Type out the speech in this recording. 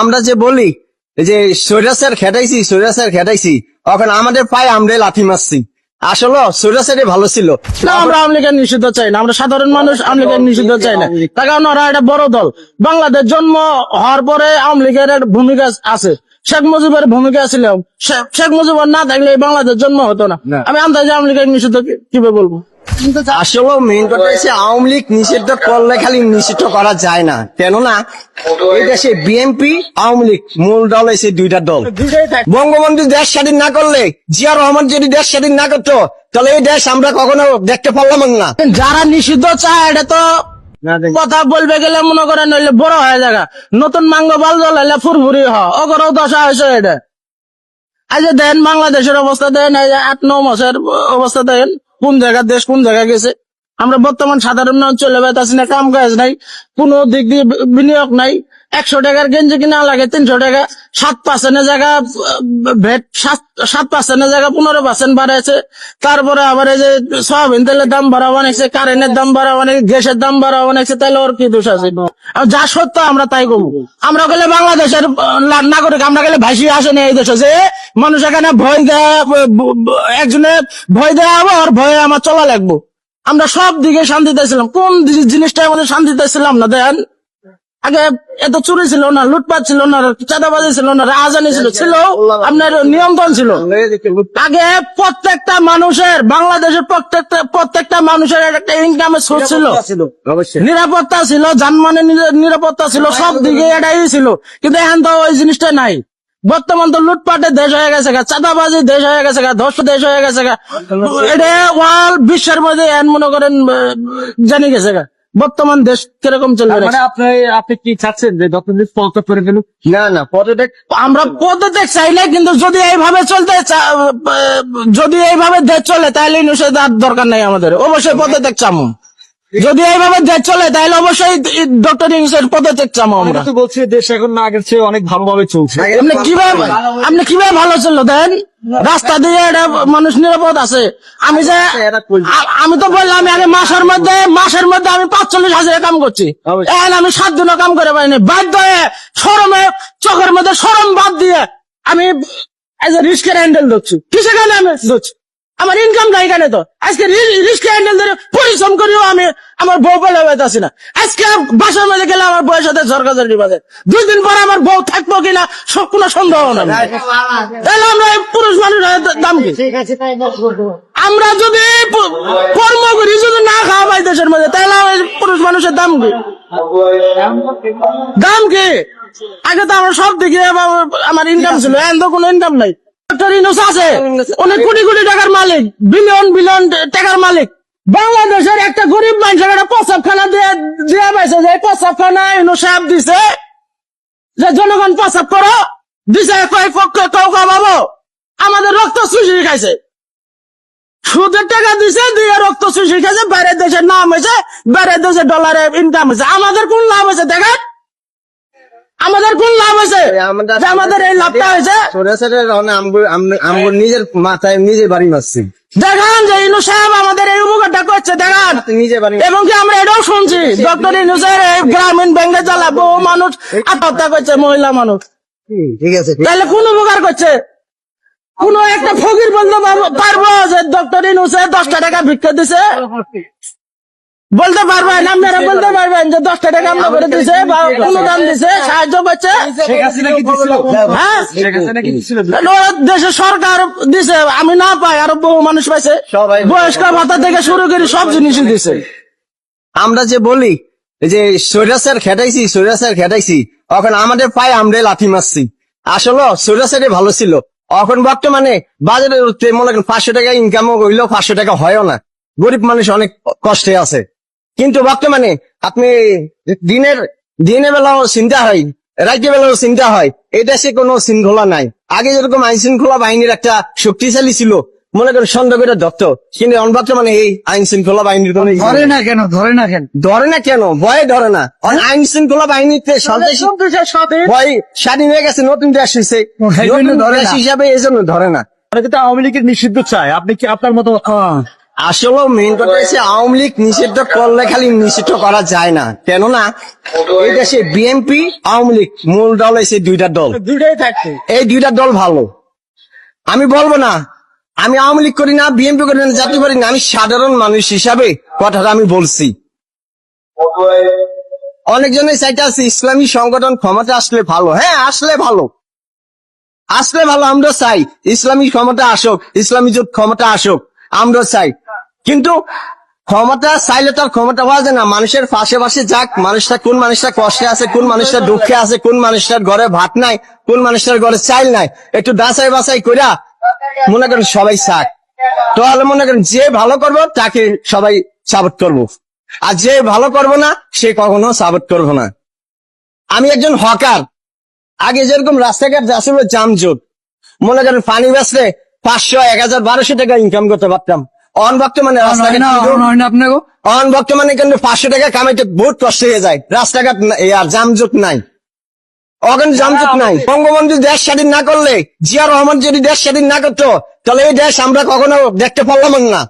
আমরা যে বলি যে সৈরাসের খেটাইছি সৈরাসের খেটাইছি এখন আমাদের পায়ে আমরা লাথি মারছি। আসলে সৈরাসেরই ভালো ছিল। না আমরা আওয়ামী লীগের নিষিদ্ধ চাই না আমরা সাধারণ মানুষ আওয়ামী লীগের নিষিদ্ধ চাই না। তার কারণ ওরা একটা বড় দল। বাংলাদেশ জন্ম হওয়ার পরে আওয়ামী লীগের ভূমিকা আছে। শেখ মুজিবের ভূমিকা ছিল। শেখ মুজিবর না থাকলে বাংলাদেশ জন্ম হতো না। আমি আন্দাজে আওয়ামী লীগের নিষিদ্ধ কীভাবে বলব? আসলে মেইন কথা হচ্ছে আওয়ামী লীগ নিষিদ্ধ করলে খালি নিষিদ্ধ করা যায় না। কেননা এই দেশে বিএনপি আওয়ামী লীগ মূল দল হয়েছে দুইটা দল। বঙ্গবন্ধু দেশ স্বাধীন না করলে জিয়া রহমান যদি দেশ স্বাধীন না করতো তাহলে এই দেশ আমরা কখনো দেখতে পারলাম না। যারা নিষিদ্ধ চায় এটা তো কথা বলবে গেলে মনে করেন নইলে বড় হয়ে যাগা নতুন মাঙ্গ বাল জল হইলে ফুরফুরি হ ওগরও দশা হয়েছে এটা। আজ দেন বাংলাদেশের অবস্থা দেন আট ন মাসের অবস্থা দেন। কোন জায়গা দেশ কোন জায়গায় গেছে? আমরা বর্তমান সাধারণ চলে আসি না, কাম কাজ নাই, কোনো দিক দিয়ে বিনিয়োগ নাই। একশো টাকার গেঞ্জি কিনা লাগে, তিনশো টাকা, সাত পার্সেন্টের জায়গা ভেট, সাত সাত পার্সেন্টের জায়গা পনেরো পার্সেন্ট বাড়াইছে। তারপরে আবার এই যে সয়াবিন তেলের দাম বাড়া বানাইছে কারেন্টের দাম বাড়া বানাইছে গ্যাসের দাম বাড়া বানাইছে তাহলে ওর কি দোষ আছে? যা সত্য আমরা তাই করব। আমরা গেলে বাংলাদেশের নাগরিক, আমরা গেলে ভাসি আসেনি এই দেশে যে মানুষ এখানে ভয় দেয় একজনে ভয় দেয় আবার ভয়ে আমার চলা লাগবো। আমরা সব দিকে শান্তিতে ছিলাম। কোন জিনিসটা আমাদের শান্তিতে ছিলাম না, দেন? আগে এত চুরি ছিল না লুটপাট ছিল না চাঁদাবাজি ছিল না রাজানি ছিল ছিল আপনার নিয়ন্ত্রণ ছিল। আগে প্রত্যেকটা মানুষের বাংলাদেশের প্রত্যেকটা প্রত্যেকটা মানুষের একটা ইনকামের সোর্স ছিল। নিরাপত্তা ছিল যানবাহনের নিরা- নিরাপত্তা ছিল সব দিকে এটাই ছিল। কিন্তু এখন তো ওই জিনিসটা নাই। বর্তমান তো লুটপাটে দেশ হয়ে গেছে গা চাঁদাবাজি দেশ হয়ে গেছে গা ধর্ষ দেশ হয়ে গেছে গা। এটা ওয়াল বিশ্বের মধ্যে এখন মনে করেন জানি গেছে গা। বর্তমান দেশ কীরকম চলবে? মানে আপনি আপনি কি চাচ্ছেন যে ডক্টর পদত্যাগ করে গেল না না পদত্যাগ আমরা পদত্যাগ চাইলে কিন্তু যদি এইভাবে চলতে যদি এইভাবে দেশ চলে তাহলে নিষেধ আর দরকার নাই আমাদের। অবশ্যই পদত্যাগ চামো। যদি এইভাবে দেশ চলে তাহলে অবশ্যই ডক্টর ইংসের পদত্যাগ চামো আমরা। তো বলছি দেশ এখন না আগের চেয়ে অনেক ভালোভাবে চলছে। আপনি কীভাবে আপনি কীভাবে ভালো চলল দেন? রাস্তা দিয়ে এটা মানুষ নিরাপদ আছে। আমি যে আমি তো বললাম আমি মাসের মধ্যে মাসের মধ্যে আমি পাঁচচল্লিশ হাজার কাম করছি। এখন আমি সাত দিনও কাম করে পাইনি বাধ্য হয়ে সরমে চোখের মধ্যে সরম বাদ দিয়ে আমি এজ এ রিস্কের হ্যান্ডেল ধরছি। কিসে কারণে আমি ধরছি? আমার ইনকাম নাই কেন তো। আজকে রিস্ক হ্যান্ডেল ধরে পরিশ্রম করিও আমি আমার বউ পেলে পাইতেছি না। আজকে বাসার মধ্যে গেলে আমার বউয়ের সাথে সরকার বাজে দুই দিন পরে আমার বউ থাকব কিনা সব কোনো সন্দেহ নাই তাহলে আমরা পুরুষ মানুষের দাম কি? আমরা যদি কর্ম করি যদি না খাওয়া পাই দেশের মধ্যে তাহলে আমার পুরুষ মানুষের দাম কি? দাম কি? আগে তো আমার সব দিকে আমার- আমার ইনকাম ছিল এখন তো কোনো ইনকাম নাই। ডক্টর ইনুস আছে। অনেক কোটি কোটি টাকার মালিক বিলিয়ন বিলিয়ন টাকার মালিক। বাংলাদেশের একটা গরিব মানুষের একটা প্রসাবখানা দিয়ে দিয়ে পাইছে যে প্রসাবখানা ইনু সাহেব দিছে। যে জনগণ প্রসাব করো দিছে কয় পক্ষে কেউ কামাবো আমাদের রক্ত সুশি খাইছে। সুদের টাকা দিছে দিয়ে রক্ত সুশি খাইছে বাইরের দেশের নাম হয়েছে বাইরের দেশের ডলারে ইনকাম হয়েছে আমাদের কোন লাভ হয়েছে দেখেন। আমাদের কোন লাভ হয়েছে। আমাদের এই লাভটা হয়েছে। নিজের মাথায় নিজে বাড়ি মারছি। দেখান যে ইনু সাহেব আমাদের এই উপকারটা করছে দেখান। নিজে বাড়ি এবং কি আমরা এটাও শুনছি? ডক্টর ইনুসের এই গ্রামীণ ব্যাংকে জ্বালা বহু মানুষ আত্মহত্যা করছে মহিলা মানুষ। ঠিক আছে তাহলে কোন উপকার করছে? কোন একটা ফকির বলতে পারবো- যে ডক্টর ইনুসে দশটা টাকা ভিক্ষা দিছে? বলতে পারবেন আপনারা বলতে পারবেন। যে দশটা টাকা আমরা করে দিছে বা অনুদান দিছে সাহায্য করছে। হ্যাঁ? দেশের সরকার দিছে আমি না পাই আরও বহু মানুষ পাইছে। বয়স্ক ভাতা থেকে শুরু করে সব জিনিসই দিছে। আমরা যে বলি যে সৈরাসের খেটাইছি সৈরাসের খেটাইছি এখন আমাদের পায়ে আমরা লাথি মারছি। আসলে সৈরাসেরই ভালো ছিল। এখন বর্তমানে বাজারে উঠতে মনে করেন পাঁচশো টাকা ইনকামও হইলেও পাঁচশো টাকা হয়ও না। গরিব মানুষ অনেক কষ্টে আছে। কিন্তু বর্তমানে আপনি দিনের দিনের বেলাও চিন্তা হয় রাতের বেলাও চিন্তা হয়। এই দেশে কোনো শৃঙ্খলা নাই। আগে যেরকম আইন শৃঙ্খলা বাহিনীর একটা শক্তিশালী ছিল মনে করেন সন্দেহ করে ধরত কিন্তু বর্তমানে এই আইন শৃঙ্খলা বাহিনীর কোনো ই নেই। না কেন ধরে না কেন? ধরে না কেন? ভয়ে ধরে না। আইন শৃঙ্খলা বাহিনীতে ভয় স্বাধীন হয়ে গেছে নতুন দেশ হয়েছে ধরে। হিসাবে এই জন্য ধরে না। আওয়ামী লীগের নিষিদ্ধ চায়। আপনি কি আপনার মতো আসলে মেইন কথা হচ্ছে আওয়ামী লীগ নিষিদ্ধ করলে খালি নিষিদ্ধ করা যায় না। কেননা এই দেশে বিএনপি আওয়ামী লীগ মূল দল হয়েছে দুইটা দল। দুইটাই থাকছে। এই দুইটা দল ভালো। আমি বলব না আমি আওয়ামী লীগ করি না বিএনপি করি না জাতীয় করি না আমি সাধারণ মানুষ হিসাবে কথাটা আমি বলছি। অনেকজনের চাইতে আছে ইসলামী সংগঠন ক্ষমতা আসলে ভালো। হ্যাঁ আসলে ভালো। আসলে ভালো আমরা চাই। ইসলামী ক্ষমতা আসুক ইসলামী জোট ক্ষমতা আসুক আমরা চাই। কিন্তু ক্ষমতা চাইলে তার ক্ষমতা পাওয়া যায় না। মানুষের পাশে পাশে যাক, মানুষটা কোন মানুষটা কষ্টে আছে, কোন মানুষটা দুঃখে আছে, কোন মানুষটার ঘরে ভাত নাই, কোন মানুষটার ঘরে চাইল নাই, একটু দাসাই বাসাই কইরা মনে করেন সবাই চাক। তাহলে মনে করেন যে ভালো করব, তাকে সবাই সাপোর্ট করব। আর যে ভালো করব না, সে কখনো সাপোর্ট করব না। আমি একজন হকার। আগে যেরকম রাস্তাঘাট আসলে জামজোট মনে করেন পানি বেচলে পাঁচশো, এক হাজার, বারোশো টাকা ইনকাম করতে পারতাম। অন মানে মানে অন বর্তমানে কিন্তু পাঁচশো টাকা কামাইতে বহুত কষ্ট হয়ে যায়। রাস্তাঘাট আর জামজোট নাই। জামজট নাই। বঙ্গবন্ধু দেশ স্বাধীন না করলে জিয়া রহমান যদি দেশ স্বাধীন না করতো তাহলে এই দেশ আমরা কখনো দেখতে পারলাম না।